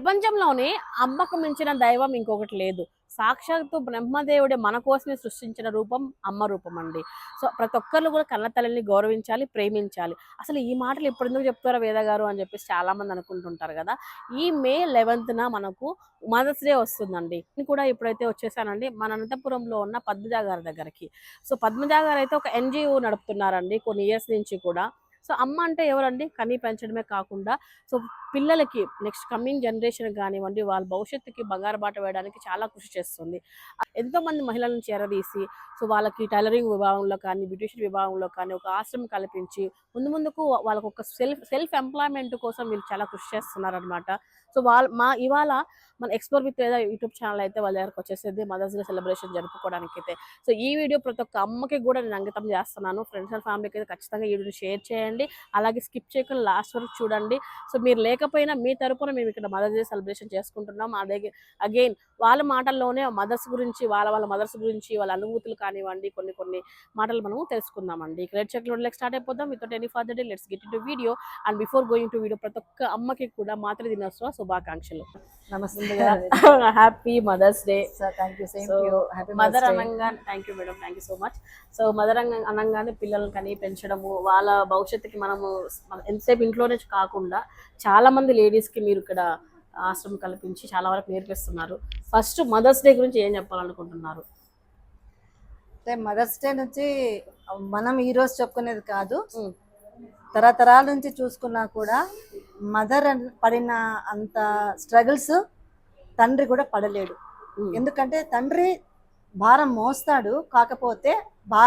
ప్రపంచంలోనే అమ్మకు మించిన దైవం ఇంకొకటి లేదు. సాక్షాత్తు బ్రహ్మదేవుడే మన కోసమే సృష్టించిన రూపం అమ్మ రూపం అండి. సో ప్రతి ఒక్కరు కూడా కన్న తల్లిని గౌరవించాలి ప్రేమించాలి. అసలు ఈ మాటలు ఇప్పుడు ఎందుకు చెప్తారో వేద గారు అని చెప్పేసి చాలామంది అనుకుంటుంటారు కదా. ఈ మే లెవెన్త్న మనకు మదర్స్ డే వస్తుందండి. నేను కూడా ఇప్పుడైతే వచ్చేసానండి. మన అనంతపురంలో ఉన్న పద్మజా గారి దగ్గరికి. సో పద్మజా గారు అయితే ఒక ఎన్జిఓ నడుపుతున్నారండి కొన్ని ఇయర్స్ నుంచి కూడా. సో అమ్మ అంటే ఎవరండి? కనీ పెంచడమే కాకుండా సో పిల్లలకి నెక్స్ట్ కమింగ్ జనరేషన్ కానివ్వండి వాళ్ళ భవిష్యత్తుకి బంగారు బాట వేయడానికి చాలా కృషి చేస్తుంది. ఎంతోమంది మహిళలను చేరదీసి సో వాళ్ళకి టైలరింగ్ విభాగంలో కానీ బ్యూటిషియన్ విభాగంలో కానీ ఒక ఆశ్రమం కల్పించి ముందు ముందుకు వాళ్ళకు ఒక సెల్ఫ్ సెల్ఫ్ ఎంప్లాయ్మెంట్ కోసం వీళ్ళు చాలా కృషి చేస్తున్నారు అనమాట సో వాళ్ళ మా ఇవాళ మన ఎక్స్ప్లోర్ విత్ ఏదో యూట్యూబ్ ఛానల్ అయితే వాళ్ళ దగ్గరకు వచ్చేసేది. మదర్స్ డే సెలబ్రేషన్ జరుపుకోవడానికి అయితే సో ఈ వీడియో ప్రతి ఒక్క అమ్మకి కూడా నేను అంకితం చేస్తున్నాను. ఫ్రెండ్స్ అండ్ ఫ్యామిలీకి అయితే ఖచ్చితంగా ఈ వీడియో షేర్ చేయండి. అలాగే స్కిప్ చేయకుండా లాస్ట్ వరకు చూడండి. సో మీరు లేకపోయినా మీ తరపున మేము ఇక్కడ మదర్స్ డే సెలబ్రేషన్ చేసుకుంటున్నాం. అదే అగైన్ వాళ్ళ మాటల్లోనే మదర్స్ గురించి వాళ్ళ వాళ్ళ మదర్స్ గురించి వాళ్ళ అనుభూతులు కానివ్వండి కొన్ని కొన్ని మాటలు మనము తెలుసుకుందామండి. ఇక్కడ చెక్ లెక్ స్టార్ట్ అయిపోదాం. Without any further delay let's get to video and before going to video ప్రతి ఒక్క అమ్మకి కూడా మాతృ దినోత్సవ శుభాకాంక్షలు. నమస్తే. హ్యాపీ మదర్స్ డే మదర్ అనగానే thank you madam thank you so much so mother అనగానే పిల్లల్ని కని పెంచడము వాళ్ళ భవిష్యత్తుకి మనము మన- ఎంతసేపు ఇంట్లోనే కాకుండా చాలా మంది లేడీస్కి మీరు ఇక్కడ ఆశ్రమం కల్పించి చాలా వరకు నేర్పిస్తున్నారు. ఫస్ట్ మదర్స్ డే గురించి ఏం చెప్పాలనుకుంటున్నారు? అంటే మదర్స్ డే నుంచి మనం ఈ రోజు చెప్పుకునేది కాదు. తరతరాల నుంచి చూసుకున్నా కూడా మదర్ పడిన అంత స్ట్రగుల్స్ తండ్రి కూడా పడలేడు. ఎందుకంటే తండ్రి భారం మోస్తాడు కాకపోతే బా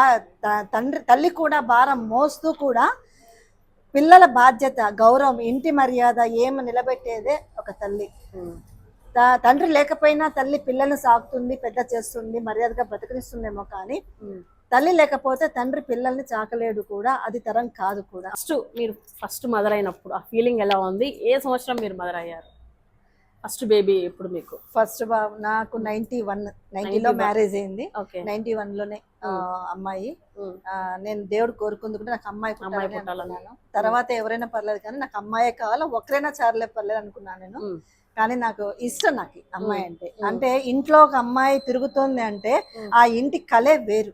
తండ్రి తల్లి కూడా భారం మోస్తూ కూడా పిల్లల బాధ్యత గౌరవం ఇంటి మర్యాద ఏమి నిలబెట్టేదే ఒక తల్లి తండ్రి లేకపోయినా తల్లి పిల్లల్ని సాకుతుంది పెద్ద చేస్తుంది మర్యాదగా బ్రతికిస్తుందేమో కానీ. తల్లి లేకపోతే తండ్రి పిల్లల్ని చాకలేడు కూడా అది తరం కాదు కూడా. ఫస్ట్ మీరు ఫస్ట్ మదర్ అయినప్పుడు ఆ ఫీలింగ్ ఎలా ఉంది? ఏ సంవత్సరం మీరు మదర్ అయ్యారు? ఫస్ట్ బేబీ ఇప్పుడు మీకు? ఫస్ట్ బాబు నాకు నైన్టీ వన్ నైన్టీలో 91. మ్యారేజ్ అయింది. నైన్టీ వన్లోనే ఆ, అమ్మాయి. ఆ, నేను దేవుడు కోరుకుందుకుంటే నాకు అమ్మాయి పుట్టాలని. అనుకున్నాను. తర్వాత ఎవరైనా పర్లేదు కానీ నాకు అమ్మాయే కావాలా ఒకరైనా చారలే పర్లేదు అనుకున్నాను నేను. ఉమ్. కానీ నాకు ఇష్టం నాకు అమ్మాయి అంటే. అంటే ఇంట్లో ఒక అమ్మాయి తిరుగుతోంది అంటే. ఆ ఇంటి కలే వేరు.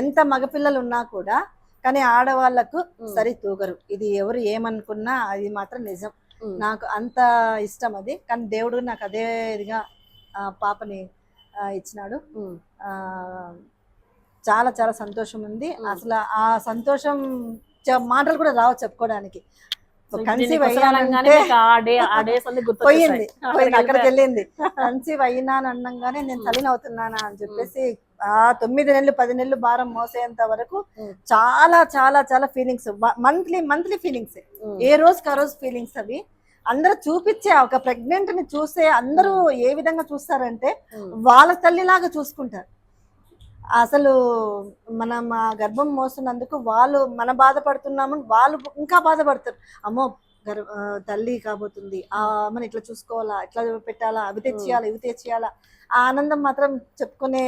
ఎంత మగపిల్లలు ఉన్నా కూడా కానీ ఆడవాళ్ళకు. సరి తూగరు ఇది ఎవరు ఏమనుకున్నా అది మాత్రం నిజం. నాకు అంత ఇష్టం అది కానీ దేవుడు నాకు అదే ఇదిగా పాపని ఇచ్చినాడు చాలా చాలా సంతోషం ఉంది. అసలు ఆ సంతోషం మాటలు కూడా రావు చెప్పుకోవడానికి కన్సీవ్ అయ్యానంటే పోయింది. పోయింది అక్కడికి. వెళ్ళింది కన్సీవ్ అయినాను అన్నంగానే నేను తల్లిని అవుతున్నానా అని చెప్పేసి ఆ తొమ్మిది నెలలు పది నెలలు భారం మోసేంత వరకు ఉమ్. చాలా చాలా చాలా ఫీలింగ్స్ మంత్లీ మంత్లీ ఫీలింగ్స్. ఏ రోజుకి ఆ రోజు ఫీలింగ్స్ అవి అందరూ చూపించే ఒక ప్రెగ్నెంట్ని చూసే అందరూ ఏ విధంగా చూస్తారంటే. వాళ్ళ తల్లిలాగా చూసుకుంటారు అసలు మనం ఆ గర్భం మోస్తున్నందుకు వాళ్ళు మన బాధపడుతున్నామని వాళ్ళు ఇంకా బాధపడతారు. అమ్మో గర్ తల్లి కాబోతుంది. ఆ అమ్మని ఇట్లా చూసుకోవాలా? ఇట్లా పెట్టాలా? అవి తెచ్చేయాలా? ఇవి తెచ్చేయాలా? ఆ ఆనందం మాత్రం చెప్పుకునే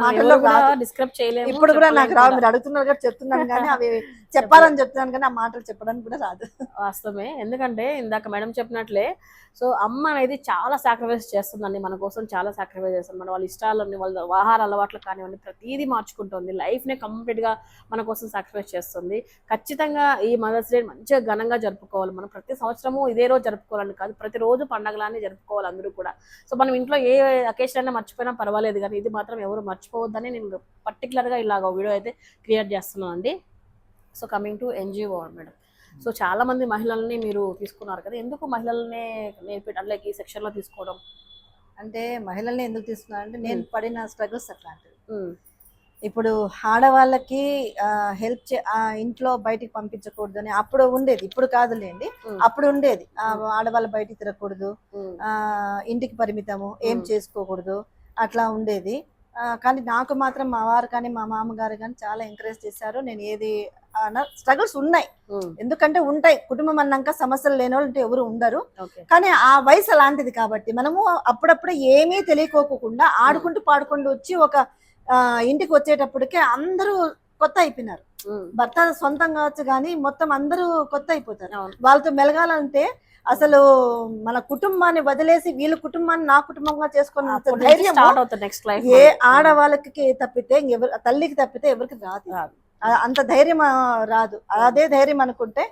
మాటల్లో. డిస్క్రైబ్ చేయలేము ఇప్పుడు కూడా నాకు రావు. మీరు అడుగుతున్నారు కాబట్టి చెప్తున్నాను కానీ అవి చెప్పాలని చెప్తున్నాను కానీ ఆ మాటలు చెప్పడానికి కూడా రాదు. వాస్తవమే. ఎందుకంటే ఇందాక మేడం చెప్పినట్లే సో అమ్మ అనేది చాలా సాక్రిఫైస్ చేస్తుందండి మన కోసం చాలా సాక్రిఫైస్ చేస్తుంది. మన వాళ్ళ ఇష్టాలని వాళ్ళ ఆహార అలవాట్లు కానివ్వండి ప్రతిదీ మార్చుకుంటుంది. లైఫ్నే కంప్లీట్గా మన కోసం సాక్రిఫైస్ చేస్తుంది. ఖచ్చితంగా ఈ మదర్స్ డే మంచిగా ఘనంగా జరుపుకోవాలి. మనం ప్రతి సంవత్సరము ఇదే రోజు జరుపుకోవాలని కాదు ప్రతిరోజు పండగలానే జరుపుకోవాలి అందరూ కూడా. సో మనం ఇంట్లో ఏ అకేషన్ అయినా మర్చిపోయినా పర్వాలేదు కానీ ఇది మాత్రం ఎవరు మర్చిపోవద్దని నేను పర్టికులర్గా ఇలాగ వీడియో అయితే క్రియేట్ చేస్తున్నాను అండి so coming to NGO madam. So చాలా మంది మహిళల్ని మీరు తీసుకున్నారు కదా ఎందుకు మహిళల్ని నేర్పి అంటే ఈ సెక్షన్లో తీసుకోవడం? అంటే మహిళల్ని ఎందుకు తీసుకున్నారంటే నేను పడిన స్ట్రగుల్స్ అట్లాంటివి. ఇప్పుడు ఆడవాళ్ళకి హెల్ప్ చే ఆ, ఇంట్లో బయటికి పంపించకూడదు అని అప్పుడు ఉండేది. ఇప్పుడు కాదులేండి. అప్పుడు ఉండేది. ఆడవాళ్ళు బయటికి తిరగకూడదు. ఇంటికి పరిమితము ఏం. చేసుకోకూడదు అట్లా ఉండేది. కానీ నాకు మాత్రం మా వారు కానీ మా మామగారు కానీ చాలా ఎంకరేజ్ చేశారు. నేను ఏది స్ట్రగుల్స్ ఉన్నాయి. ఎందుకంటే ఉంటాయి. కుటుంబం అన్నాక సమస్యలు లేని వాళ్ళు ఎవరు ఉండరు. కానీ ఆ వయసు అలాంటిది కాబట్టి మనము అప్పుడప్పుడు ఏమీ తెలియకోకుండా ఆడుకుంటూ పాడుకుంటూ వచ్చి ఒక ఇంటికి వచ్చేటప్పటికే అందరూ కొత్త అయిపోయినారు. భర్త సొంతం కావచ్చు కానీ మొత్తం అందరూ కొత్త అయిపోతారు. వాళ్ళతో మెలగాలంటే అసలు మన కుటుంబాన్ని వదిలేసి వీళ్ళ కుటుంబాన్ని నా కుటుంబంగా చేసుకున్న ఏ ఆడవాళ్ళకి తప్పితే ఇంకెవరు తల్లికి తప్పితే ఎవరికి రాదు. అంత ధైర్యం రాదు. అదే ధైర్యం అనుకుంటే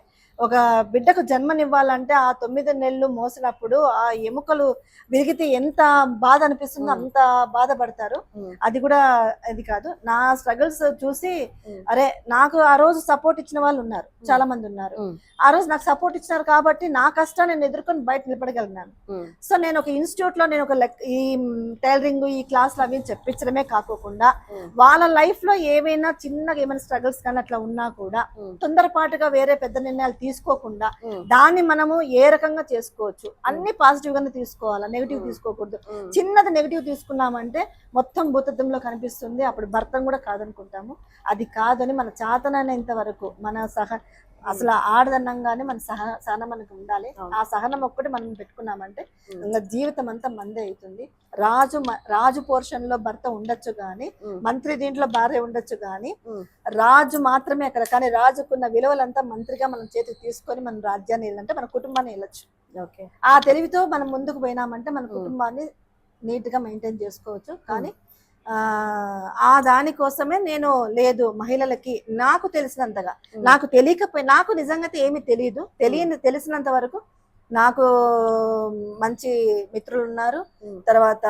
ఒక బిడ్డకు జన్మనివ్వాలంటే ఆ తొమ్మిది నెలలు మోసినప్పుడు ఆ ఎముకలు విరిగితే ఎంత బాధ అనిపిస్తుందో. అంత బాధపడతారు. అది కూడా ఇది కాదు నా స్ట్రగుల్స్ చూసి. అరే నాకు ఆ రోజు సపోర్ట్ ఇచ్చిన వాళ్ళు ఉన్నారు చాలా మంది ఉన్నారు. ఆ రోజు నాకు సపోర్ట్ ఇచ్చినారు కాబట్టి నా కష్టాన్ని నేను ఎదుర్కొని బయట నిలబడగలిగినాను. సో నేను ఒక ఇన్స్టిట్యూట్లో నేను ఒక లెక్- ఈ టైలరింగ్ ఈ క్లాసులు అవి చెప్పించడమే కాకోకుండా ఉమ్. వాళ్ళ లైఫ్లో ఏవైనా చిన్నగా ఏమైనా స్ట్రగుల్స్ కానీ అట్లా ఉన్నా కూడా ఉమ్. తొందరపాటుగా వేరే పెద్ద నిర్ణయాలు తీసుకోకుండా. దాన్ని మనము ఏ రకంగా చేసుకోవచ్చు అన్ని పాజిటివ్ గానే తీసుకోవాలా నెగిటివ్. తీసుకోకూడదు. చిన్నది నెగిటివ్ తీసుకున్నామంటే మొత్తం భూతత్వంలో కనిపిస్తుంది అప్పుడు భర్తం కూడా కాదనుకుంటాము అది కాదని మన చాతనైనంత వరకు మన సహ అసలు ఆడదన్నంగానే మన సహ సహనం మనకు ఉండాలి. ఆ సహనం ఒక్కటి మనం పెట్టుకున్నామంటే. ఇంకా జీవితం అంతా మందే అవుతుంది రాజు రాజు పోర్షన్లో భర్త ఉండొచ్చు గాని. మంత్రి దీంట్లో భార్య ఉండొచ్చు గాని. రాజు మాత్రమే అక్కడ కానీ రాజుకున్న విలువలంతా మంత్రిగా మనం చేతికి తీసుకొని మనం రాజ్యాన్ని వెళ్ళాలంటే మన కుటుంబాన్ని వెళ్ళొచ్చు ఓకే ఆ తెలివితో మనం ముందుకు పోయినామంటే మన. కుటుంబాన్ని నీట్గా మెయింటైన్ చేసుకోవచ్చు కానీ ఆ ఆ దానికోసమే నేను లేదు మహిళలకి నాకు తెలిసినంతగా. నాకు తెలియకపోయి నాకు నిజంగా ఏమీ తెలియదు తెలియని తెలిసినంత వరకు నాకు మంచి మిత్రులు ఉన్నారు. తర్వాత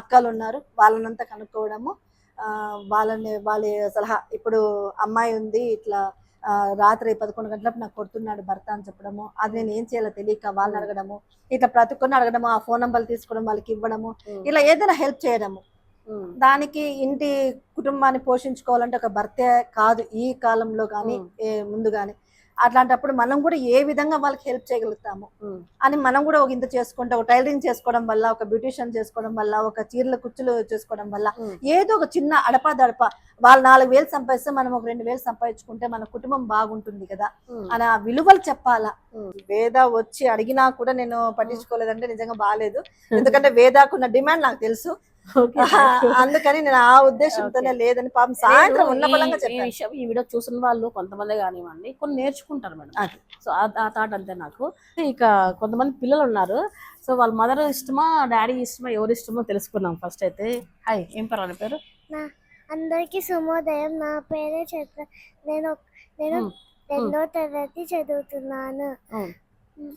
అక్కలు ఉన్నారు వాళ్ళనంతా కనుక్కోవడము ఆ, వాళ్ళని వాళ్ళ సలహా ఇప్పుడు అమ్మాయి ఉంది ఇట్లా రాత్రి పదకొండు గంటలకు నాకు కొడుతున్నాడు భర్త అని చెప్పడము అది నేను ఏం చేయాలో తెలియక వాళ్ళని. అడగడము ఇట్లా ప్రతి ఒక్కరిని అడగడము ఆ ఫోన్ నంబర్లు తీసుకోవడం వాళ్ళకి ఇవ్వడము. ఇలా ఏదైనా హెల్ప్ చేయడము. దానికి ఇంటి కుటుంబాన్ని పోషించుకోవాలంటే ఒక భర్తే కాదు ఈ కాలంలో కానీ. ముందు కానీ అట్లాంటప్పుడు మనం కూడా ఏ విధంగా వాళ్ళకి హెల్ప్ చేయగలుగుతాము. అని మనం కూడా ఒక ఇంత చేసుకుంటే ఒక టైలరింగ్ చేసుకోవడం వల్ల ఒక బ్యూటిషియన్ చేసుకోవడం వల్ల ఒక చీరల కుచ్చులు చేసుకోవడం వల్ల. ఏదో ఒక చిన్న అడపా దడప వాళ్ళు నాలుగు వేలు సంపాదిస్తే మనం ఒక రెండు వేలు సంపాదించుకుంటే మన కుటుంబం బాగుంటుంది కదా. అని ఆ విలువలు చెప్పాలా. వేద వచ్చి అడిగినా కూడా నేను పట్టించుకోలేదంటే నిజంగా బాగాలేదు ఎందుకంటే వేదాకున్న డిమాండ్ నాకు తెలుసు. అందుకని నేను ఆ ఉద్దేశంతోనే లేదని పాపం సాయంత్రం ఉన్న బలంగా ఈ- విషయం ఈ వీడియో చూసిన వాళ్ళు కొంతమంది కానివ్వండి కొన్ని నేర్చుకుంటారు మేడం. అది. సో ఆ థాట్ అంతే నాకు. ఇక కొంతమంది పిల్లలు ఉన్నారు. సో వాళ్ళ మదర్ ఇష్టమా డాడీ ఇష్టమా ఎవరు ఇష్టమో తెలుసుకున్నాం ఫస్ట్ అయితే. హాయ్ ఏం పేరు అని పేరు? నా అందరికీ శుభోదయం నా పేరే చైత్ర నేను నేను. రెండో తరగతి చదువుతున్నాను. మ్మ్. మ్,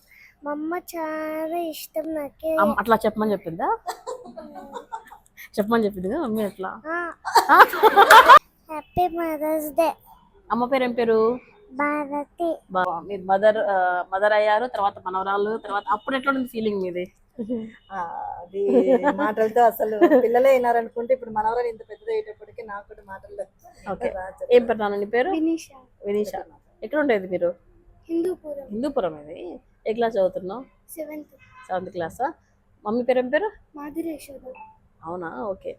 అమ్మ చాలా ఇష్టం నాకే. అట్లా చెప్పమని చెప్పిందా? చెప్పమని చెప్పింది కదా మమ్మీ అట్లా హ్యాపీ మదర్స్ డే అమ్మ పేరు ఏం పేరు? భారతి. మీరు మదర్ మదర్ అయ్యారు తర్వాత మనవరాలు తర్వాత అప్పుడు ఎట్లా ఉంది ఫీలింగ్ మీది అది మాటలతో అసలు పిల్లలే అయినారనుకుంటే ఇప్పుడు మనవరాలు ఇంత పెద్దది అయ్యేటప్పటికి నాకు కూడా మాటలు ఓకే. ఏం పేరు నాన్న పేరు? వినీష. వినీష. ఎక్కడ ఉండేది మీరు? హిందూపురం. హిందూపురం ఇది. ఏ క్లాస్ చదువుతున్నావు? సెవెంత్ సెవెంత్ క్లాసా మమ్మీ పేరు ఏం పేరు? మాధురి యశోద. అవునా? ఓకే.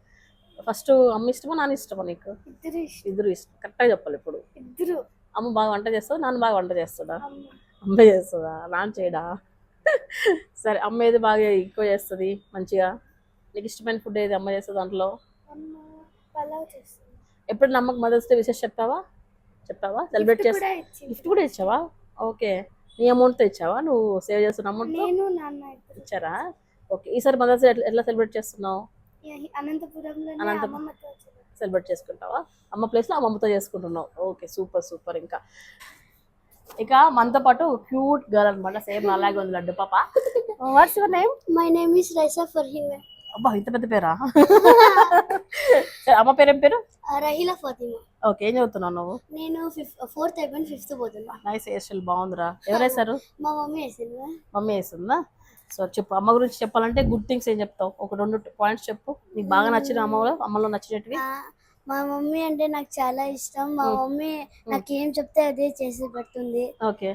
ఫస్ట్ అమ్మ ఇష్టమా నాన్న ఇష్టమా నీకు? ఇద్దరు ఇష్టం. ఇద్దరు ఇష్టం. కరెక్ట్గా చెప్పాలి ఇప్పుడు. ఇద్దరు. అమ్మ బాగా వంట చేస్తావు నాన్న బాగా వంట చేస్తుందా? అమ్మ. చేస్తుందా? నాన్న చేయడా? సరే అమ్మ ఏది బాగా ఎక్కువ చేస్తుంది? మంచిగా? నీకు ఇష్టమైన ఫుడ్ ఏది అమ్మ చేస్తుంది దాంట్లో? ఎప్పుడు అమ్మకి మదర్స్ డే విషెస్ చెప్పావా చెప్పావా సెలబ్రేట్ చేస్తా? గిఫ్ట్ కూడా ఇచ్చావా? ఓకే. నీ అమౌంట్తో ఇచ్చావా? నువ్వు సేవ్ చేస్తున్న ఇద్దరు. ఇచ్చారా? ఓకే. ఈసారి మదర్స్ డే ఎట్లా సెలబ్రేట్ చేస్తున్నావు? అనంతపురం. సెలబ్రేట్ చేసుకుంటావా? అమ్మ ప్లేస్లో అమ్మమ్మతో చేసుకుంటున్నావు. Okay super super. ఇంకా ఇక మనతో పాటు క్యూట్ గర్ల్ అనమాట సేమ్ అలాగే ఉంది లడ్డు పాప. What's your name My name is Raisa Farhiwa. అబ్బా ఇంత పెద్ద పేరా? అమ్మ పేరు ఏం పేరు? రహిలా ఫాతిమా ఓకే ఏం చదువుతున్నావు నువ్వు? నేను ఫోర్త్ అయిపోయిన ఫిఫ్త్ పోతున్నా. నైస్ స్టైల్ బాగుందిరా. ఎవరు వేశారు? మా మమ్మీ వేసిందా. మమ్మీ వేస్తుందా సో చెప్పు అమ్మ గురించి చెప్పాలంటే గుడ్ థింగ్స్ ఏం చెప్తావు? ఒక రెండు పాయింట్స్ చెప్పు. నీకు బాగా నచ్చిన అమ్మలో అమ్మలో నచ్చినవి ఆ, మా మమ్మీ అంటే నాకు చాలా ఇష్టం. మా మ్మ్. మమ్మీ నాకు ఏం చెప్తే అదే చేసి పెడుతుంది. ఓకే.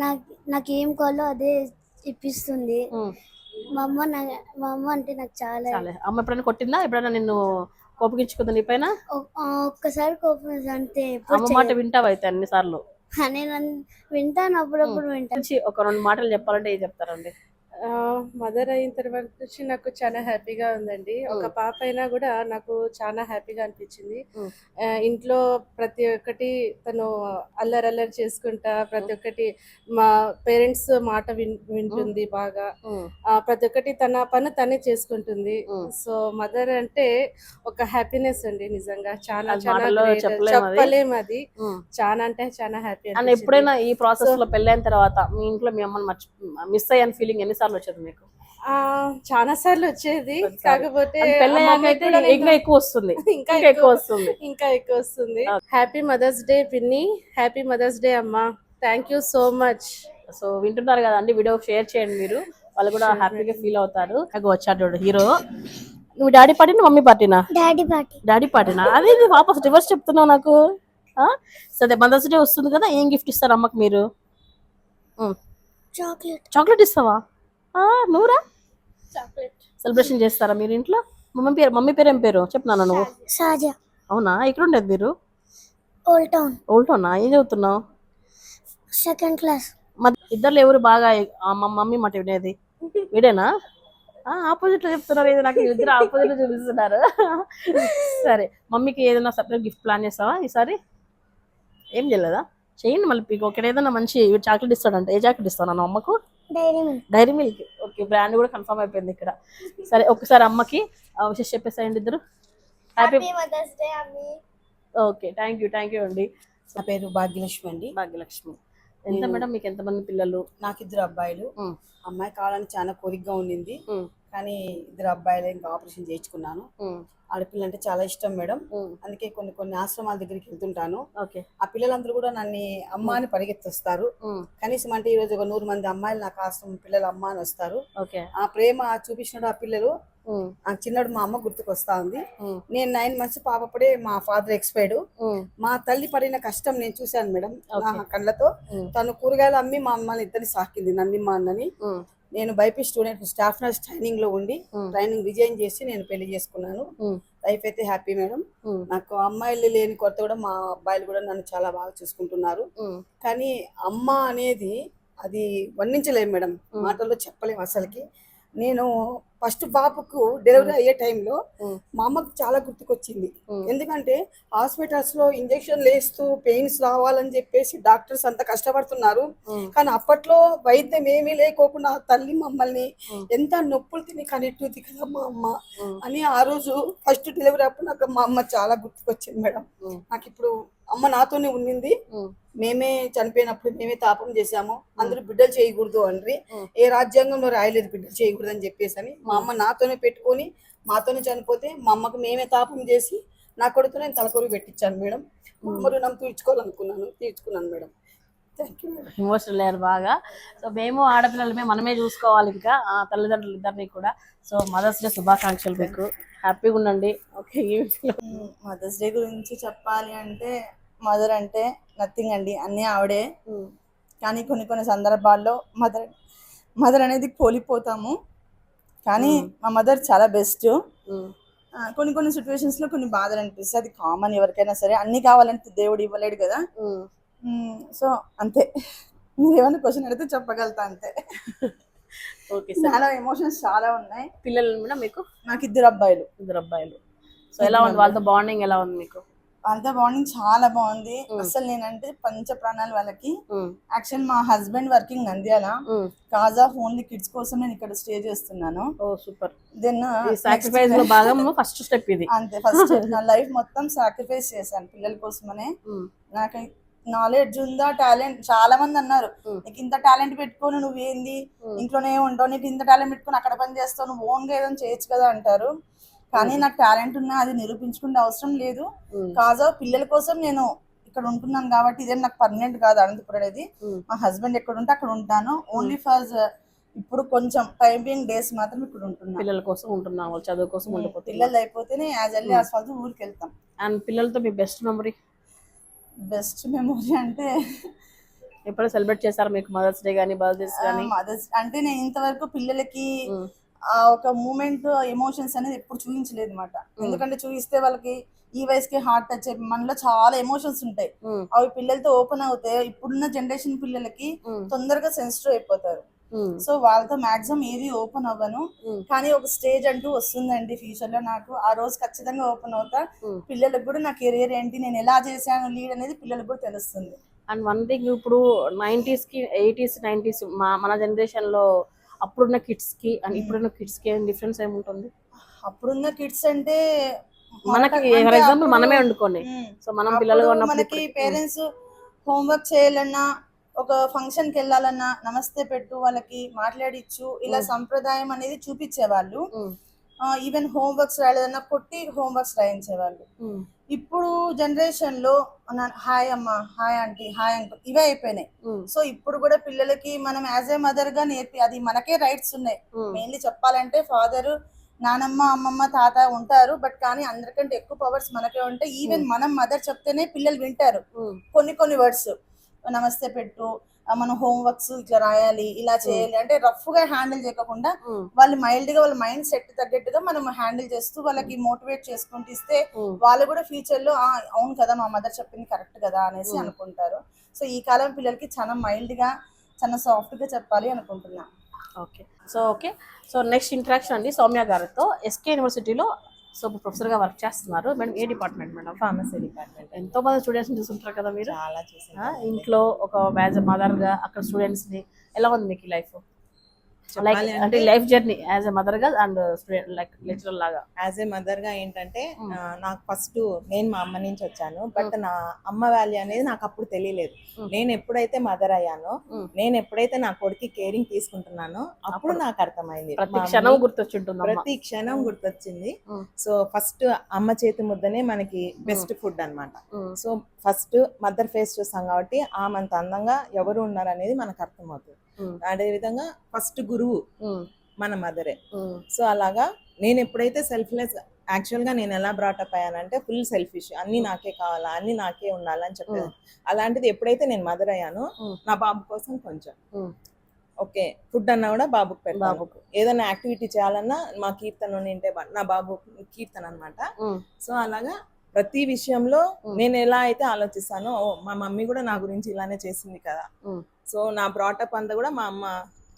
నాకు నాకు ఏం కావాలో అదే ఇప్పిస్తుంది. మా అమ్మ నా మా అమ్మ అంటే నాకు చాలా అమ్మ ఎప్పుడైనా కొట్టిందా? ఎప్పుడైనా నిన్ను కోపగించుకుందా నీ పైన? ఒక్కసారి కోపం అంతే అమ్మ మాట వింటావు అయితే అన్నిసార్లు? చేయను. నేను వింటాను అప్పుడప్పుడు వింటాను. ఒక రెండు మాటలు చెప్పాలంటే ఏం చెప్తారండి? మదర్ అయిన తర్వాత నుంచి నాకు చాలా హ్యాపీగా ఉందండి. ఒక. పాప అయినా కూడా నాకు చాలా హ్యాపీగా అనిపించింది. ఇంట్లో ప్రతి ఒక్కటి తను అల్లరి అల్లరి చేసుకుంటా ప్రతి ఒక్కటి మా పేరెంట్స్ మాట విన్ వింటుంది బాగా. ప్రతి ఒక్కటి తన పని తనే చేసుకుంటుంది. సో మదర్ అంటే ఒక హ్యాపీనెస్ అండి నిజంగా. చాలా చాలా మాటల్లో great. చెప్పలేం అది. చాలా అంటే చాలా హ్యాపీ ఎప్పుడైనా ఈ ప్రాసెస్లో పెళ్ళైన తర్వాత మీ ఇంట్లో మీ అమ్మని మర్చి మిస్ అయ్యాను ఫీలింగ్ ఎన్నిసార్లు వచ్చేది మీకు? చాలా సార్లు వచ్చేది. కాకపోతే ఇంకా ఎక్కువ వస్తుంది. ఇంకా ఎక్కువ వస్తుంది. ఇంకా ఎక్కువ వస్తుంది. హ్యాపీ మదర్స్ డే పిన్ని. హ్యాపీ మదర్స్ డే అమ్మా. Thank you so much so వింటున్నారు కదా అండి వీడియో షేర్ చేయండి మీరు. వాళ్ళు కూడా హ్యాపీగా ఫీల్ అవుతారు. వచ్చాడు చూడు హీరో నువ్వు డాడీ పార్టీనా మమ్మీ పార్టీనా డాడీ పార్టీ డాడీ పార్టీనా అదే ఇది వాపస్ రివర్స్ చెప్తున్నావు నాకు. ఆ? సరే మదర్స్ డే వస్తుంది కదా ఏం గిఫ్ట్ ఇస్తారు అమ్మకి మీరు? చాక్లెట్ చాక్లెట్ ఇస్తావా? నువ్వురా? సెలబ్రేషన్ చేస్తారా మీరు ఇంట్లో? మమ్మీ పేరు మమ్మీ పేరు ఏం పేరు? చెప్తున్నాను నువ్వు. సాజా. అవునా? ఎక్కడ ఉండేది మీరు ఓల్డ్ టౌన్ ఓల్టోనా ఏం చదువుతున్నావు? సెకండ్ క్లాస్ ఇద్దరు ఎవరు బాగా మా మమ్మీ మాట వినేది? వీడేనా? ఆపోజిట్లో చెప్తున్నారు. ఇది నాకు ఇద్దరు ఆపోజిట్లో చూపిస్తున్నారు. సరే. మమ్మీకి ఏదైనా సపరేట్ గిఫ్ట్ ప్లాన్ చేస్తావా ఈసారి? ఏం చేయలేదా? చేయండి మళ్ళీ మీకు. ఒకటి ఏదైనా మంచి చాక్లెట్ ఇస్తాడంట. ఏ చాక్లెట్ ఇస్తాను నా అమ్మకు? Dairy Milk Dairy Milk okay brand కూడా కన్ఫర్మ్ అయిపోయింది ఇక్కడ. సరే ఒకసారి అమ్మకి విషెస్ చెప్పేసాయండి ఇద్దరు. హ్యాపీ మదర్స్ డే అమ్మి okay thank you thank you అండి. నా పేరు భాగ్యలక్ష్మి అండి. భాగ్యలక్ష్మి. ఎంత మేడం మీకు ఎంతమంది పిల్లలు? నాకు ఇద్దరు అబ్బాయిలు. అమ్మాయి కావాలని చాలా కోరికగా ఉండింది. కానీ ఇద్దరు అబ్బాయిలు ఇంకా ఆపరేషన్ చేయించుకున్నాను. ఆడపిల్ల అంటే చాలా ఇష్టం మేడం. అందుకే కొన్ని కొన్ని ఆశ్రమాల దగ్గరికి వెళ్తుంటాను. ఓకే. ఆ పిల్లలందరూ కూడా నన్ను అమ్మ అని పరిగెత్తిస్తారు. కనీసం అంటే ఈ రోజు ఒక నూరు మంది అమ్మాయిలు నాకు ఆశ్రమం పిల్లలు అమ్మ అని వస్తారు. ఓకే. ఆ ప్రేమ చూపించినప్పుడు ఆ పిల్లలు. ఆ చిన్నడు మా అమ్మ గుర్తుకొస్తా ఉంది. నేను నైన్ మంత్స్ పాపప్పుడే మా ఫాదర్ ఎక్స్పైర్డ్. మా తల్లి పడిన కష్టం నేను చూశాను మేడం. నా. కళ్ళతో. తను కూరగాయలు అమ్మి మా అమ్మని ఇద్దరిని సాకింది. నన్నిమ్మ అన్నని. నేను బైపీ స్టూడెంట్ స్టాఫ్ నర్స్ ట్రైనింగ్లో ఉండి ట్రైనింగ్ రిజైన్ చేసి నేను పెళ్ళి చేసుకున్నాను. లైఫ్ అయితే హ్యాపీ మేడం నాకు అమ్మాయిలు లేని కొత్త కూడా మా అబ్బాయిలు కూడా నన్ను చాలా బాగా చూసుకుంటున్నారు. కానీ అమ్మ అనేది అది వర్ణించలేము మేడం. మాటల్లో చెప్పలేము అసలుకి. నేను ఫస్ట్ బాబుకు డెలివరీ అయ్యే టైంలో. మా అమ్మకు చాలా గుర్తుకొచ్చింది. ఎందుకంటే హాస్పిటల్స్లో ఇంజెక్షన్ వేస్తూ పెయిన్స్ రావాలని చెప్పేసి డాక్టర్స్ అంత కష్టపడుతున్నారు. కానీ అప్పట్లో వైద్యం ఏమీ లేకోకుండా తల్లి మమ్మల్ని. ఎంత నొప్పులు తిని కనెట్టుంది కదా మా అమ్మ అని ఆ రోజు ఫస్ట్ డెలివరీ అప్పుడు నాకు మా అమ్మ చాలా గుర్తుకొచ్చింది మేడం. నాకు ఇప్పుడు అమ్మ నాతోనే ఉండింది మేమే చనిపోయినప్పుడు మేమే తాపం చేశాము. అందరూ బిడ్డలు చేయకూడదు అండ్రి. ఏ రాజ్యాంగంలో రాయలేదు బిడ్డలు చేయకూడదు అని చెప్పేసి అని మా అమ్మ నాతోనే పెట్టుకొని మాతోనే చనిపోతే మా అమ్మకు మేమే తాపం చేసి నా కొడుకు నేను తలకొరి పెట్టించాను మేడం. అమ్మ రుణం తీర్చుకోవాలనుకున్నాను. తీర్చుకున్నాను madam. Thank you madam. Emotional లేరు బాగా. సో మేము ఆడపిల్లలమే మనమే చూసుకోవాలి ఇంకా. ఆ తల్లిదండ్రులు ఇద్దరిని కూడా. సో మదర్స్ డే శుభాకాంక్షలు మీకు. హ్యాపీగా ఉండండి. ఓకే మదర్స్ డే గురించి చెప్పాలి అంటే మదర్ అంటే నథింగ్ అండి. అన్నీ ఆవిడే. కానీ కొన్ని కొన్ని సందర్భాల్లో మదర్ మదర్ అనేది కోల్పోతాము. కానీ మా మదర్ చాలా బెస్ట్. కొన్ని కొన్ని situations లో కొన్ని బాధలు అనిపిస్తాయి. అది కామన్ ఎవరికైనా సరే. అన్ని కావాలంటే దేవుడు ఇవ్వలేడు కదా. సో అంతే. మీరు ఏమైనా క్వశ్చన్ అడిగితే చెప్పగలుగుతా అంతే. ఓకే చాలా ఎమోషన్స్ చాలా ఉన్నాయి. పిల్లలు కూడా మీకు? నాకు ఇద్దరు అబ్బాయిలు. ఇద్దరు అబ్బాయిలు. సో ఎలా ఉంది? వాళ్ళతో బాండింగ్ ఎలా ఉంది మీకు? వాళ్ళతో బాండింగ్ చాలా బాగుంది. అసలు నేనంటే పంచ ప్రాణాలు వాళ్ళకి యాక్చువల్ మా హస్బెండ్ వర్కింగ్ నంద్యాల. కాజా ఓన్లీ కిడ్స్ కోసం నేను ఇక్కడ స్టే చేస్తున్నాను. సూపర్. దెన్ సాక్రిఫైస్లో భాగం ఫస్ట్ స్టెప్ ఇది. అంతే ఫస్ట్ నా లైఫ్ మొత్తం సాక్రిఫైస్ చేశాను పిల్లల కోసమనే. నాకు నాలెడ్జ్ ఉందా టాలెంట్ చాలా మంది అన్నారు. నీకు ఇంత టాలెంట్ పెట్టుకొని నువ్వేంది. ఇంట్లోనే ఉంటావు నీకు ఇంత టాలెంట్ పెట్టుకొని అక్కడ పని చేస్తావు నువ్వు ఓన్గా ఏదైనా చేయొచ్చు కదా అంటారు. కానీ నాకు టాలెంట్ ఉన్నా అది నిరూపించుకునే అవసరం లేదు. కాజా పిల్లల కోసం నేను ఇక్కడ ఉంటున్నాను కాబట్టి ఇదే నాకు పర్మనెంట్ కాదు అనంతపురం అనేది. మా హస్బెండ్ ఎక్కడ ఉంటే అక్కడ ఉంటాను. ఓన్లీ ఫర్ ఇప్పుడు కొంచెం టైం బీయింగ్ డేస్ మాత్రం ఇక్కడ ఉంటున్నాను పిల్లల కోసం ఉంటున్నాం వాళ్ళు చదువు కోసం ఉండిపోతుంది పిల్లలు అయిపోతేనే యాజ్ అల్లీ యాజ్ ఫాల్తూ ఊరికి వెళ్తాం. అండ్ పిల్లలతో మీ బెస్ట్ మెమరీ బెస్ట్ మెమొరీ అంటే ఎప్పుడు సెలబ్రేట్ చేశారు మీకు మదర్స్ డే కానీ బర్త్డేస్ కానీ మదర్స్ అంటే నేను ఇంతవరకు పిల్లలకి ఒక మూమెంట్ ఎమోషన్స్ అనేది ఎప్పుడు చూపించలేదు అనమాట ఎందుకంటే చూపిస్తే వాళ్ళకి ఈ వయసుకి హార్ట్ టచ్ మనలో చాలా ఎమోషన్స్ ఉంటాయి. అవి పిల్లలతో ఓపెన్ అవుతాయి ఇప్పుడున్న జనరేషన్ పిల్లలకి తొందరగా సెన్సిటివ్ అయిపోతారు. సో వాళ్ళతో మాక్సిమం ఏది ఓపెన్ అవ్వను. కానీ ఒక స్టేజ్ అంటూ వస్తుందండి ఫ్యూచర్లో నాకు. ఆ రోజు ఖచ్చితంగా ఓపెన్ అవుతా. పిల్లలకు కూడా నా కెరీర్ ఏంటి నేను ఎలా చేశాను లీడ్ అనేది పిల్లలకు కూడా తెలుస్తుంది. అండ్ వన్ థింగ్ ఇప్పుడు నైంటీస్కి ఎయిటీస్ నైంటీస్ మన జనరేషన్లో అప్పుడున్న కిడ్స్కి అండ్ ఇప్పుడున్న కిడ్స్కి ఏం డిఫరెన్స్ ఏముంటుంది? అప్పుడున్న కిడ్స్ అంటే మనకి ఫర్ ఎగ్జాంపుల్ మనమే వండుకోండి. సో మనం ఉన్నప్పుడు మనకి పేరెంట్స్ హోంవర్క్ చేయాలన్నా ఒక ఫంక్షన్కి వెళ్ళాలన్నా నమస్తే పెట్టు వాళ్ళకి మాట్లాడిచ్చు ఇలా. సంప్రదాయం అనేది చూపించేవాళ్ళు. ఈవెన్ హోంవర్క్స్ రాలేదన్నా కొట్టి హోంవర్క్స్ రాయించేవాళ్ళు. ఇప్పుడు జనరేషన్లో హాయ్ అమ్మ హాయ్ ఆంటీ హాయ్ అంకుల్ ఇవే అయిపోయినాయి. సో ఇప్పుడు కూడా పిల్లలకి మనం యాజ్ ఏ మదర్గా నేర్పి అది మనకే రైట్స్ ఉన్నాయి. మెయిన్లీ చెప్పాలంటే ఫాదర్ నానమ్మ అమ్మమ్మ తాత ఉంటారు. బట్ కానీ అందరికంటే ఎక్కువ పవర్స్ మనకే ఉంటాయి. ఈవెన్ మనం మదర్ చెప్తేనే పిల్లలు వింటారు. కొన్ని కొన్ని వర్డ్స్ నమస్తే పెట్టు మనం హోంవర్క్స్ ఇట్లా రాయాలి ఇలా చేయాలి అంటే రఫ్గా హ్యాండిల్ చేయకుండా వాళ్ళు మైల్డ్గా వాళ్ళ మైండ్ సెట్ తగ్గట్టుగా మనం హ్యాండిల్ చేస్తూ వాళ్ళకి మోటివేట్ చేసుకుంటూ ఇస్తే. వాళ్ళు కూడా ఫ్యూచర్లో "ఆ, అవును కదా మా మదర్ చెప్పింది కరెక్ట్ కదా అనేసి. అనుకుంటారు. సో ఈ కాలం పిల్లలకి చాలా మైల్డ్గా చాలా సాఫ్ట్గా చెప్పాలి అనుకుంటున్నా. Okay. So okay. So next interaction అండి సౌమ్య గారితో. ఎస్కే యూనివర్సిటీలో సో ప్రొఫెసర్గా వర్క్ చేస్తున్నారు. మేడం ఏ డిపార్ట్మెంట్ మేడం? Pharmacy department. ఎంతో మంది స్టూడెంట్స్ చూస్తుంటారు కదా మీరు? చాలా ఆ, చూసాను ఇంట్లో ఒక యాజ్ అ మదర్గా అక్కడ స్టూడెంట్స్ని ఎలా ఉంది మీకు లైఫ్? లైక్ అంటే లైఫ్ జర్నీ యాజ్ ఎ మదర్గా అండ్ స్టూడెంట్ లైక్ లెక్చరర్ లాగా. యాజ్ ఏ మదర్గా ఏంటంటే Mm. ఆ, నాకు ఫస్ట్ నేను మా అమ్మ నుంచి వచ్చాను బట్ నా అమ్మ వాల్యూ అనేది నాకు అప్పుడు తెలియలేదు. Mm. నేను ఎప్పుడైతే మదర్ అయ్యానో. నేను ఎప్పుడైతే నా కొడుకు కేరింగ్ తీసుకుంటున్నానో అప్పుడు నాకు అర్థమైంది. ప్రతి క్షణం గుర్తొచ్చుంటుంది ప్రతి క్షణం గుర్తొచ్చింది. సో ఫస్ట్ అమ్మ చేతి ముద్దనే మనకి బెస్ట్ ఫుడ్ అన్నమాట. Um, so first mother face చూస్తాం కాబట్టి ఆమె అంత అందంగా ఎవరు ఉన్నారు అనేది మనకు అర్థమవుతుంది. అదే విధంగా ఫస్ట్ గురువు మన మదరే. సో అలాగా నేను ఎప్పుడైతే సెల్ఫ్లెస్ యాక్చువల్గా నేను ఎలా బ్రాటప్ అయ్యానంటే ఫుల్ సెల్ఫిష్ అన్ని నాకే కావాలా అన్ని నాకే ఉండాలని చెప్పేది. అలాంటిది ఎప్పుడైతే నేను మదర్ అయ్యానో. నా బాబు కోసం కొంచెం. ఓకే ఫుడ్ అన్నా కూడా బాబుకి పెట్టాను బాబుకు. ఏదైనా యాక్టివిటీ చేయాలన్నా మా కీర్తన ఉంటే నా బాబు కీర్తన అన్నమాట. ఉమ్, సో అలాగా ప్రతి విషయంలో. నేను ఎలా అయితే ఆలోచిస్తానో మా మమ్మీ కూడా నా గురించి ఇలానే చేసింది కదా. సో నా బ్రాటప్ అంతా కూడా మా అమ్మ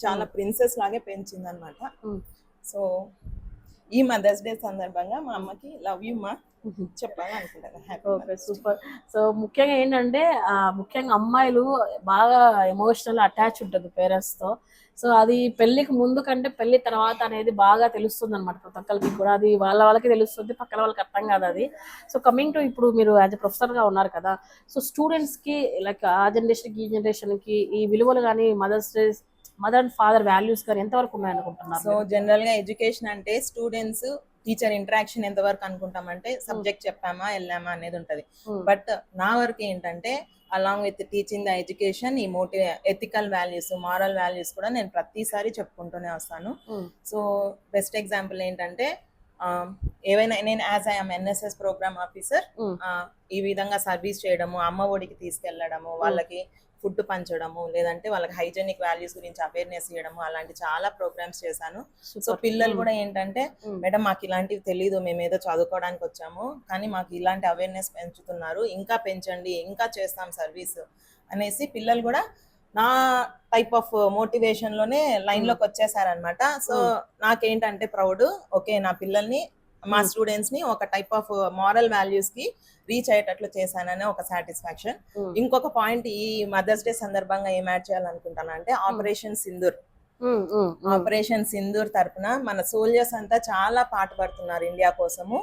చాలా ప్రిన్సెస్ లాగే పెంచింది అనమాట Mm. సో ఈ మదర్స్ డే సందర్భంగా మా అమ్మకి లవ్ యూ మా. చెప్పాలనుకుంటాను ఓకే సూపర్ సో ముఖ్యంగా ఏంటంటే ముఖ్యంగా అమ్మాయిలు బాగా ఎమోషనల్ అటాచ్ ఉంటుంది పేరెంట్స్తో. సో అది పెళ్ళికి ముందు కంటే పెళ్ళి తర్వాత అనేది బాగా తెలుస్తుంది అనమాట ప్రతి ఒక్కరికి కూడా. అది వాళ్ళ వాళ్ళకి తెలుస్తుంది పక్కన వాళ్ళకి అర్థం కాదు అది. సో కమింగ్ టు ఇప్పుడు మీరు యాజ్ ఎ ప్రొఫెసర్గా ఉన్నారు కదా సో స్టూడెంట్స్కి లైక్ ఆ జనరేషన్కి ఈ జనరేషన్కి ఈ విలువలు కానీ mother's day mother and father values కానీ ఎంతవరకు ఉన్నాయనుకుంటున్నారు సో జనరల్గా ఎడ్యుకేషన్ అంటే స్టూడెంట్స్ టీచర్ ఇంటరాక్షన్ ఎంత వరకు అనుకుంటామంటే సబ్జెక్ట్ చెప్పామా వెళ్ళామా అనేది ఉంటది. Hmm. బట్ నా వరకు ఏంటంటే along with teaching the education ఈ మోటి ఎథికల్ వాల్యూస్ మారల్ వాల్యూస్ కూడా నేను ప్రతిసారి చెప్పుకుంటూనే వస్తాను. సో బెస్ట్ ఎగ్జాంపుల్ ఏంటంటే ఏవైనా నేను as I'm NSS programme officer. ఈ విధంగా సర్వీస్ చేయడము అమ్మ ఒడికి తీసుకెళ్ళడము వాళ్ళకి ఫుడ్ పంచడము లేదంటే వాళ్ళకి హైజెనిక్ వాల్యూస్ గురించి అవేర్నెస్ ఇవ్వడము అలాంటి చాలా ప్రోగ్రామ్స్ చేశాను సో. పిల్లలు. కూడా ఏంటంటే. మేడం మాకు ఇలాంటివి తెలియదు మేము ఏదో చదువుకోవడానికి వచ్చాము కానీ మాకు ఇలాంటి అవేర్నెస్ పెంచుతున్నారు ఇంకా పెంచండి ఇంకా చేస్తాం సర్వీస్ అనేసి పిల్లలు కూడా నా టైప్ ఆఫ్ మోటివేషన్లోనే లైన్లోకి వచ్చేసారనమాట సో నాకేంటంటే ప్రౌడ్ ఓకే నా పిల్లల్ని మా Hmm. స్టూడెంట్స్ని ఒక టైప్ ఆఫ్ మారల్ వాల్యూస్కి రీచ్ అయ్యేటట్లు చేశాననే ఒక సాటిస్ఫాక్షన్ Hmm. ఇంకొక పాయింట్ ఈ మదర్స్ డే సందర్భంగా ఏం యాడ్ చేయాలనుకుంటానంటే ఆపరేషన్ సింధూర్ ఆపరేషన్ సింధూర్ తరపున మన సోల్జర్స్ అంతా చాలా పాటుపడుతున్నారు ఇండియా కోసము.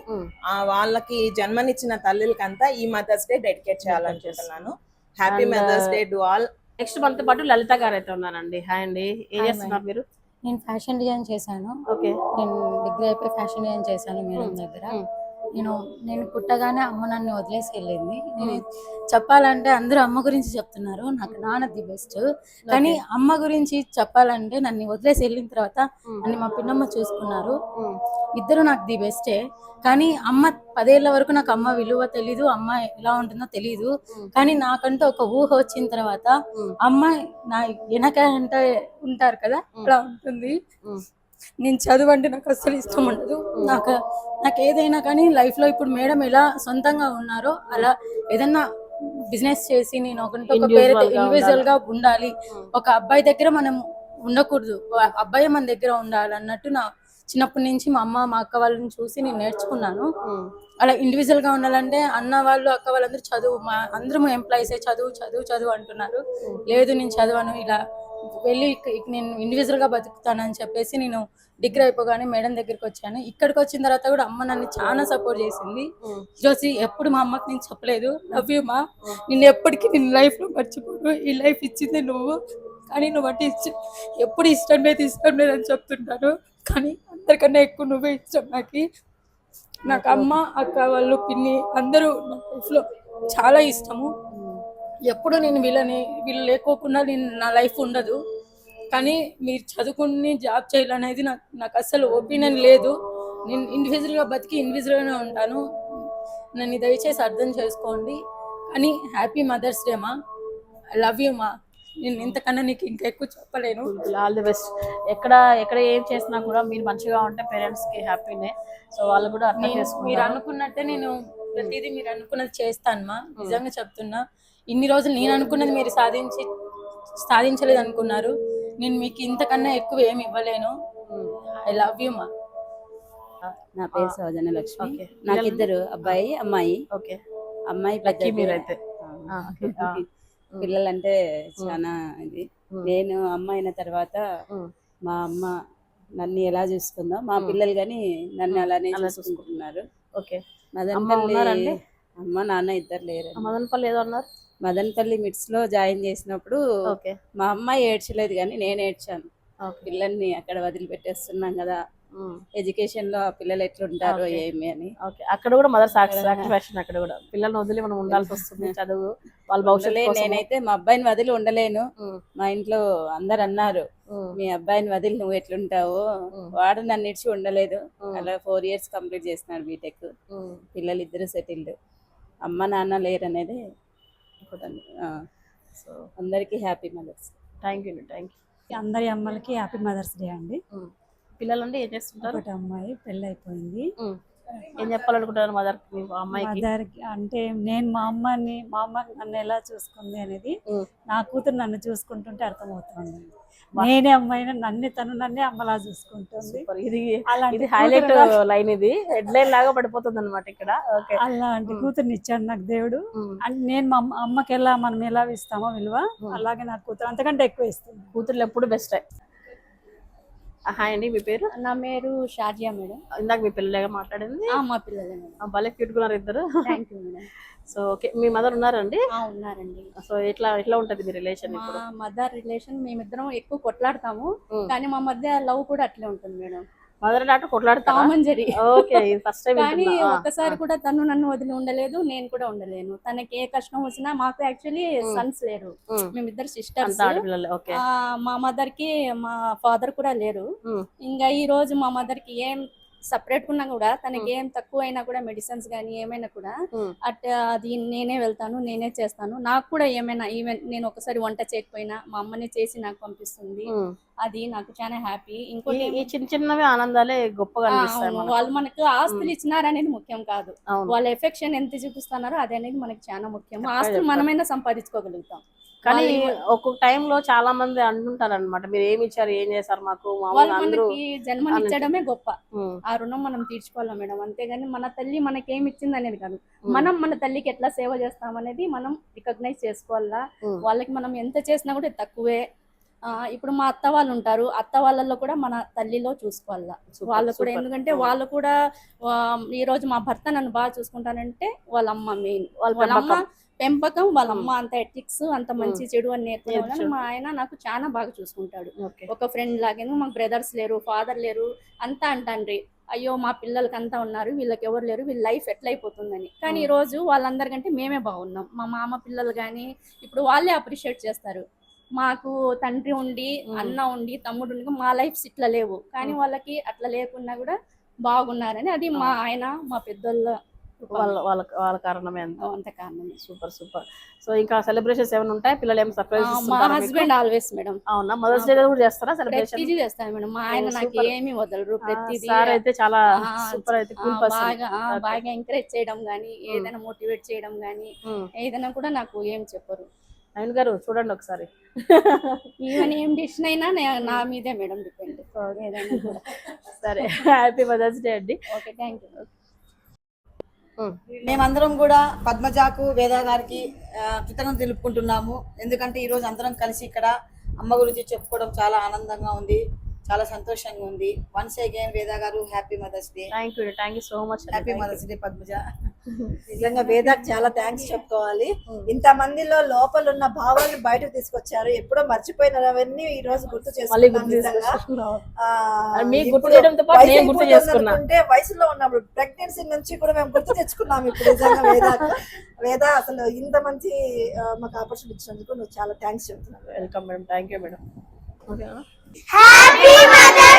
ఆ వాళ్ళకి జన్మనిచ్చిన తల్లులకంతా ఈ మదర్స్ డే డెడికేట్ చేయాలనుకుంటున్నాను. Happy mother's day to all next మనతో పాటు లలిత గారు అయితే ఉన్నారండి. హాయ్ అండి. ఏం చేస్తున్నారు మీరు? నేను ఫ్యాషన్ డిజైన్ చేశాను. ఓకే. నేను డిగ్రీ అయిపోయి ఫ్యాషన్ డిజైన్ చేశాను మేడం Hmm. దగ్గర. నేను నేను పుట్టగానే అమ్మ నన్ను వదిలేసి వెళ్ళింది నేను చెప్పాలంటే అందరూ అమ్మ గురించి చెప్తున్నారు. నాకు నాన్న ది బెస్ట్ కానీ అమ్మ గురించి చెప్పాలంటే నన్ను వదిలేసి వెళ్ళిన తర్వాత నన్ను మా పిన్నమ్మ చూసుకున్నారు. ఇద్దరు నాకు ది బెస్టే కానీ అమ్మ పదేళ్ళ వరకు నాకు అమ్మ విలువ తెలీదు అమ్మ ఎలా ఉంటుందో తెలీదు. Hmm. కానీ నాకంటూ ఒక ఊహ వచ్చిన తర్వాత Hmm. అమ్మ నా వెనక అంటే ఉంటారు కదా Hmm. అలా ఉంటుంది. Hmm. నేను చదువు అంటే నాకు అస్సలు ఇష్టం ఉండదు. నాకు నాకు ఏదైనా కానీ లైఫ్లో ఇప్పుడు మేడం ఎలా సొంతంగా ఉన్నారో అలా ఏదన్నా బిజినెస్ చేసి నేను ఒకటి ఒక Individual పేరు గా ఇండివిజువల్గా ఉండాలి. ఒక అబ్బాయి దగ్గర మనం ఉండకూడదు. అబ్బాయి మన దగ్గర ఉండాలి అన్నట్టు నా చిన్నప్పటి నుంచి మా అమ్మ మా అక్క వాళ్ళని చూసి నేను నేర్చుకున్నాను. అలా ఇండివిజువల్గా ఉండాలంటే అన్న వాళ్ళు అక్క వాళ్ళందరూ చదువు మా అందరం ఎంప్లాయీసే చదువు చదువు చదువు అంటున్నారు. లేదు నేను చదవను ఇలా వెళ్ళి నేను ఇండివిజువల్గా బతుకుతానని చెప్పేసి నేను డిగ్రీ అయిపోగానే మేడం దగ్గరికి వచ్చాను. ఇక్కడికి వచ్చిన తర్వాత కూడా అమ్మ నన్ను చాలా సపోర్ట్ చేసింది. ఈరోజు ఎప్పుడు మా అమ్మకి నేను చెప్పలేదు. లవ్ యూ మా నిన్ను ఎప్పటికీ నేను లైఫ్లో మర్చిపోను. ఈ లైఫ్ ఇచ్చింది నువ్వు. కానీ నువ్వు అంటే ఇచ్చి ఎప్పుడు ఇష్టం లేదు ఇష్టం లేదు అని చెప్తుంటాను. కానీ అందరికన్నా ఎక్కువ నువ్వే ఇష్టం నాకు. నాకు అమ్మ అక్క వాళ్ళు పిన్ని అందరూ నా లైఫ్లో చాలా ఇష్టము. ఎప్పుడు నేను వీళ్ళని వీళ్ళు లేకోకుండా నేను నా లైఫ్ ఉండదు. కానీ మీరు చదువుకుని జాబ్ చేయాలనేది నాకు నాకు అసలు ఒపీనియన్ లేదు. నేను ఇండివిజువల్గా బతికి ఇండివిజువల్గానే ఉంటాను. నన్ను దయచేసి అర్థం చేసుకోండి. కానీ హ్యాపీ మదర్స్ డే మా. ఐ లవ్ యూ మా. నేను ఇంతకన్నా నీకు ఇంకా ఎక్కువ చెప్పలేను. All the best. ఎక్కడ ఎక్కడ ఏం చేసినా కూడా మీరు మంచిగా ఉంటే పేరెంట్స్కి హ్యాపీనే సో వాళ్ళు కూడా అర్థం నేను- మీరు చేసుకుంటారు. అనుకున్నట్టే నేను ప్రతిదీ మీరు అనుకున్నది చేస్తాను మా. నిజంగా చెప్తున్నా. ఇన్ని రోజులు నేను అనుకున్నది మీరు సాధించి సాధించలేదు అనుకున్నారు నేను మీకు ఇంతకన్నా ఎక్కువ ఏమి ఇవ్వలేను. ఐ లవ్ యూ మా నా పేరు సౌజన్య లక్ష్మి. నాకు ఇద్దరు అబ్బాయి అమ్మాయి. ఓకే. అమ్మాయి లక్కీ. మీరైతే. పిల్లలంటే చాలా ఇది. నేను అమ్మ అయిన తర్వాత. మా అమ్మ నన్ను ఎలా చూసుకుందో మా. పిల్లలు కానీ నన్ను. అలానే అలా చూసుకుంటున్నారు. ఓకే. అమ్మ మదనపల్లి? అమ్మ నాన్న ఇద్దరు లేరు మదనపల్లి ఏదో అన్నారు? మదనపల్లి మిడ్స్లో జాయిన్ చేసినప్పుడు మా అమ్మ ఏడ్చలేదు కానీ నేను ఏడ్చాను పిల్లల్ని అక్కడ వదిలిపెట్టేస్తున్నాం కదా. ఎడ్యుకేషన్లో ఆ పిల్లలు ఎట్లుంటారో. ఏమి అని అక్కడ కూడా మదర్ సాటిస్ఫాక్షన్ అక్కడ కూడా పిల్లల్ని వదిలి మనం ఉండాల్సి వస్తుంది చదువు వాళ్ళ భవిష్యత్తు. నేనైతే మా అబ్బాయిని వదిలి ఉండలేను. మా ఇంట్లో అందరు అన్నారు. మీ అబ్బాయిని వదిలి నువ్వు ఎట్లుంటావు. వాడు నన్ను ఇడిచి ఉండలేదు. అలా ఫోర్ ఇయర్స్ కంప్లీట్ చేస్తున్నాడు బీటెక్. పిల్లలు ఇద్దరు సెటిల్డ్ అమ్మ నాన్న లేరు అనేది సో అందరికీ happy mother's thank you thank you. అందరి అమ్మలకి హ్యాపీ మదర్స్ డే అండి. పిల్లలు ఏం చేస్తుంటారు? ఒకటి అమ్మాయి పెళ్ళి అయిపోయింది. ఏం చెప్పాలనుకుంటారు మదర్ అమ్మాయికి? మదర్కి అంటే నేను మా అమ్మని మా అమ్మ నన్ను ఎలా చూసుకుంది అనేది. నా కూతురు నన్ను చూసుకుంటుంటే అర్థమవుతుంది నేనే అమ్మాయిని నన్ను తను నన్నే అమ్మలా చూసుకుంటుంది. ఇది హైలైట్ లైన్ ఇది. హెడ్ లైన్ లాగా పడిపోతుంది అనమాట ఇక్కడ అలాంటి. కూతుర్ని ఇచ్చాడు నాకు దేవుడు. అంటే నేను మా అమ్మ- అమ్మకి ఎలా మనం ఎలా ఇస్తామో విలువ. అలాగే నాకు కూతురు అంతకంటే ఎక్కువ ఇస్తుంది. కూతుర్లు ఎప్పుడు బెస్ట్ హాయ్ అండి మీ పేరు? నా పేరు షాజియా మేడం. ఇందాక మీ పిల్లలేగా మాట్లాడింది. మా పిల్లలే భలే క్యూట్ ఉన్నారు ఇద్దరు. Thank you madam so okay. Me mother ఉన్నారండి? ఉన్నారండి. సో ఎట్లా ఎట్లా ఉంటది మీ రిలేషన్ మా మదర్ రిలేషన్ మేమిద్దరం ఎక్కువ కొట్లాడతాము. కానీ మా మధ్య లవ్ కూడా అట్లే ఉంటుంది మేడం. మదర్ డాటర్ జరి. ఓకే ఫస్ట్ టైం కానీ ఒక్కసారి కూడా తను నన్ను వదిలి ఉండలేదు నేను కూడా ఉండలేను. తనకి ఏ కష్టం వచ్చినా మాకు యాక్చువల్లీ. సన్స్ లేరు. మేమిద్దరు సిస్టర్స్ మా మదర్కి మా ఫాదర్ కూడా లేరు. ఇంకా ఈ రోజు మా మదర్కి ఏం సపరేట్ ఉన్నా కూడా తనకి ఏం తక్కువ అయినా కూడా మెడిసిన్స్ కానీ ఏమైనా కూడా. అట్ అది నేనే వెళ్తాను నేనే చేస్తాను. నాకు కూడా ఏమైనా ఈవెన్ నేను ఒకసారి వంట చేయకపోయినా మా అమ్మనే చేసి నాకు పంపిస్తుంది. అది నాకు చాలా హ్యాపీ ఇంకోటి ఈ చిన్న చిన్నవి ఆనందాలే గొప్పగా. వాళ్ళు మనకు ఆస్తులు ఇచ్చినారనేది ముఖ్యం కాదు. వాళ్ళ ఎఫెక్షన్ ఎంత చూపిస్తున్నారో అది అనేది మనకి చాలా ముఖ్యం. ఆస్తులు. మనమైనా సంపాదించుకోగలుగుతాం. కానీ ఒక్కొక్క టైంలో చాలా మంది అంటుంటారు అనమాట మీరు ఏమి ఇచ్చారు? ఏం చేశారు మాకు? మనకి జన్మనిచ్చడమే గొప్ప. ఆ రుణం మనం తీర్చుకోవాలి మేడం? అంతేగాని మన తల్లి మనకి ఏమి ఇచ్చింది అనేది కాదు. మనం మన తల్లికి ఎట్లా సేవ చేస్తాం అనేది మనం రికగ్నైజ్ చేసుకోవాలా. వాళ్ళకి మనం ఎంత చేసినా కూడా తక్కువే. ఇప్పుడు మా అత్త వాళ్ళు ఉంటారు. అత్త వాళ్ళల్లో కూడా మన తల్లిలో చూసుకోవాలా? వాళ్ళు కూడా. ఎందుకంటే. వాళ్ళు కూడా ఈ రోజు మా భర్త నన్ను బాగా చూసుకుంటానంటే వాళ్ళ అమ్మ మెయిన్. వాళ్ళ వాళ్ళ అమ్మ పెంపకం. వాళ్ళ. అమ్మ అంత ఎథిక్స్ అంత మంచి చెడు అని నేర్పడం వల్ల నేర్చుకో- మా ఆయన నాకు చాలా బాగా చూసుకుంటాడు. ఓకే ఒక ఫ్రెండ్ లాగాను మాకు బ్రదర్స్ లేరు ఫాదర్ లేరు అంతా అంటాండ్రి. అయ్యో మా పిల్లలకి అంతా ఉన్నారు వీళ్ళకి ఎవరు లేరు వీళ్ళ లైఫ్ ఎట్లా అయిపోతుందని కానీ ఈ రోజు వాళ్ళందరికంటే మేమే బాగున్నాం. మా మామ పిల్లలు కానీ ఇప్పుడు వాళ్ళే అప్రిషియేట్ చేస్తారు. మాకు తండ్రి ఉండి. అన్న ఉండి తమ్ముడు ఉండి మా లైఫ్స్ ఇట్లా లేవు. కానీ వాళ్ళకి అట్లా లేకున్నా కూడా బాగున్నారని అది మా ఆయన మా పెద్దోళ్ళ. వాళ్ళ వాళ్ళ వాళ్ళ కారణమే అంత. అంత కారణమే. Super super. సో ఇంకా సెలబ్రేషన్స్ ఏమైనా ఉంటాయి? పిల్లలు ఏమైనా సర్ప్రైజ్ మా హస్బెండ్ ఆల్వేస్ మేడం. అవునా? మదర్స్ డే కూడా చేస్తారా సెలబ్రేషన్? ప్రతిదీ చేస్తాను మేడం. మా ఆయన నాకు. ఏమి వదలరు. ప్రతిదీ సార్ అయితే చాలా సూపర్ అయితే కూల్ పర్సన్. బాగా బాగా ఎంకరేజ్ చేయడం గానీ ఏదైనా మోటివేట్ చేయడం గానీ ఏదైనా కూడా నాకు ఏం చెప్పరు. నవీన్ గారు చూడండి ఒకసారి. ఈవెన్ ఏం డిసిషన్ అయినా నే- మీదే మేడం డిపెండ్ సరే. హ్యాపీ మదర్స్ డే అండి. ఓకే థ్యాంక్ యూ మేమందరం కూడా పద్మజాకు వేద గారికి ఆ, కృతజ్ఞత తెలుపుకుంటున్నాము. ఎందుకంటే ఈ రోజు అందరం కలిసి ఇక్కడ అమ్మ గురించి చెప్పుకోవడం చాలా ఆనందంగా ఉంది. చాలా సంతోషంగా ఉంది. Once again Veda garu happy mother's day thank you thank you so much happy mother's day Padmaja. నిజంగా వేదాకు చాలా థ్యాంక్స్ చెప్పుకోవాలి. ఇంత మందిలో లోపల ఉన్న భావాలను బయటకు తీసుకొచ్చారు. ఎప్పుడో మర్చిపోయినవన్నీ ఈ రోజు గుర్తు. అనుకుంటే వయసులో ఉన్నప్పుడు ప్రెగ్నెన్సీ నుంచి కూడా మేము గుర్తు తెచ్చుకున్నాం ఇప్పుడు నిజంగా వేదాకు. వేద అసలు ఇంత మంచి మాకు ఆపర్చునిటీ ఇచ్చినందుకు నువ్వు చాలా థ్యాంక్స్ చెప్తున్నాను welcome madam thank you madam ఓకేనా Happy Mother!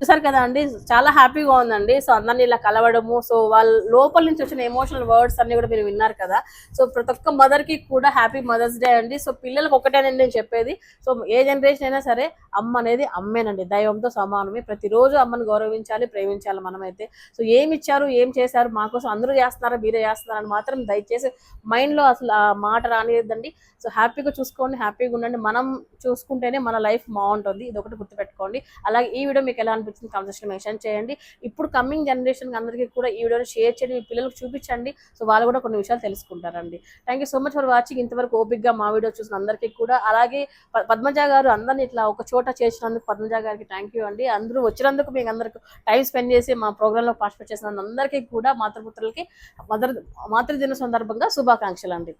చూసారు కదా అండి చాలా హ్యాపీగా ఉందండి. సో అందరినీ ఇలా కలవడము సో వాళ్ళ లోపల నుంచి వచ్చిన ఎమోషనల్ వర్డ్స్ అన్ని కూడా మీరు విన్నారు కదా. సో ప్రతి ఒక్క మదర్కి కూడా హ్యాపీ మదర్స్ డే అండి. సో పిల్లలకు ఒకటేనండి నేను చెప్పేది. సో ఏ జనరేషన్ అయినా సరే అమ్మ అనేది అమ్మేనండి. దైవంతో సమానమే. ప్రతిరోజు అమ్మని గౌరవించాలి ప్రేమించాలి మనమైతే. సో ఏమి ఇచ్చారు ఏం చేశారు మాకోసం అందరూ చేస్తున్నారా మీరే చేస్తున్నారని మాత్రం దయచేసి మైండ్లో అసలు ఆ మాట రానియద్దండి. సో హ్యాపీగా చూసుకోండి హ్యాపీగా ఉండండి. మనం చూసుకుంటేనే మన లైఫ్ బాగుంటుంది. ఇది ఒకటి గుర్తుపెట్టుకోండి. అలాగే ఈ వీడియో మీకు ఎలా అనిపించింది కామెంట్ మెన్షన్ చేయండి. ఇప్పుడు కమింగ్ జనరేషన్ అందరికీ కూడా ఈ వీడియోని షేర్ చేయండి మీ పిల్లలకు చూపించండి. సో వాళ్ళు కూడా కొన్ని విషయాలు తెలుసుకుంటారండి. Thank you so much for watching ఇంతవరకు ఓపిక్గా మా వీడియో చూసిన అందరికీ కూడా అలాగే పద్మజ గారు అందరిని ఇట్లా ఒక చోట చేసినందుకు పద్మజ గారికి థ్యాంక్ యూ అండి. అందరూ వచ్చినందుకు మీకు అందరికి టైం స్పెండ్ చేసి మా ప్రోగ్రాంలో పార్టిసిపేట్ చేసిన అందరికీ కూడా మాతృపుత్రులకి మదర్ మాతృదిన సందర్భంగా శుభాకాంక్షలు అండి